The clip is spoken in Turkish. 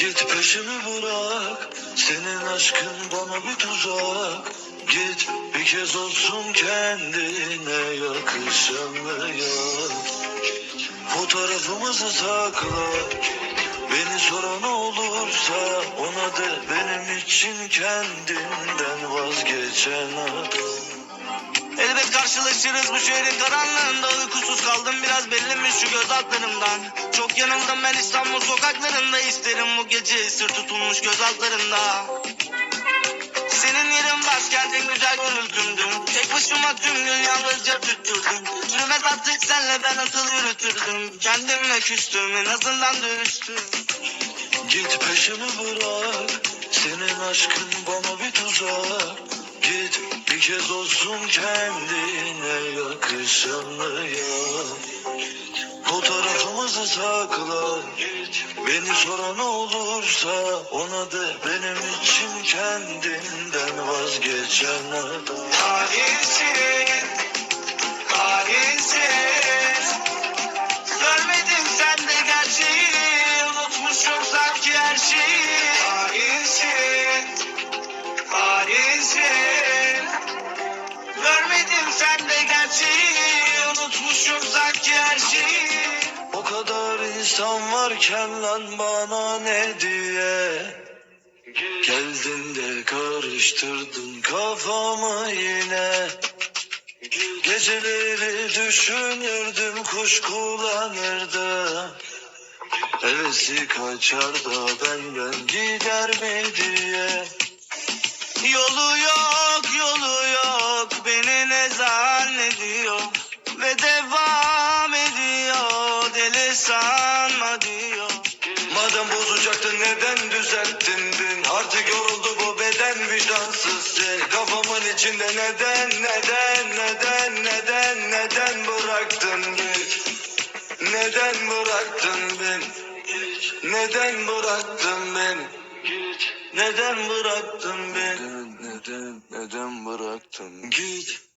Git peşimi bırak Senin aşkın bana bir tuzak. Git bir kez olsun kendine yakışanı yap Fotoğrafımızı sakla Beni soran olursa ona de benim için kendinden vazgeçen adam Elbet karşılaşırız bu şehrin karanlığında. Uykusuz kaldım biraz bellimiş şu göz altlarımdan. Çok yanıldım ben İstanbul sokaklarında isterim bu gece sır tutulmuş göz altlarında Senin yerin başkentin güzel gürültümdün Tek başıma tüm gün yalnızca tüttürdüm. Yürümez artık senle ben nasıl yürütürdüm. Kendimle küstüm en azından dürüstüm. Git peşimi bırak Senin aşkın bana bir Kez olsun kendine yakışanı yap Fotoğrafımızı sakla Beni soran olursa Ona de benim için kendinden vazgeçen adam. Hainsin, Görmedim sende gerçeği Unutmuşum sanki her şeyi. O kadar insan varken lan bana ne diye? Geldin de karıştırdın kafamı yine. Geceleri düşünürdüm kuşkulanırdım Hevesi kaçar da benden gider mi diye. Yolu Devam ediyor Deli sanma diyor. Madem bozacaktın neden düzelttin dün? Artık yoruldu bu beden vicdansız sen Kafamın içinde neden neden neden neden neden bıraktın beni? Neden bıraktın beni? Neden bıraktın beni? Neden bıraktın beni? Neden neden bıraktın? Git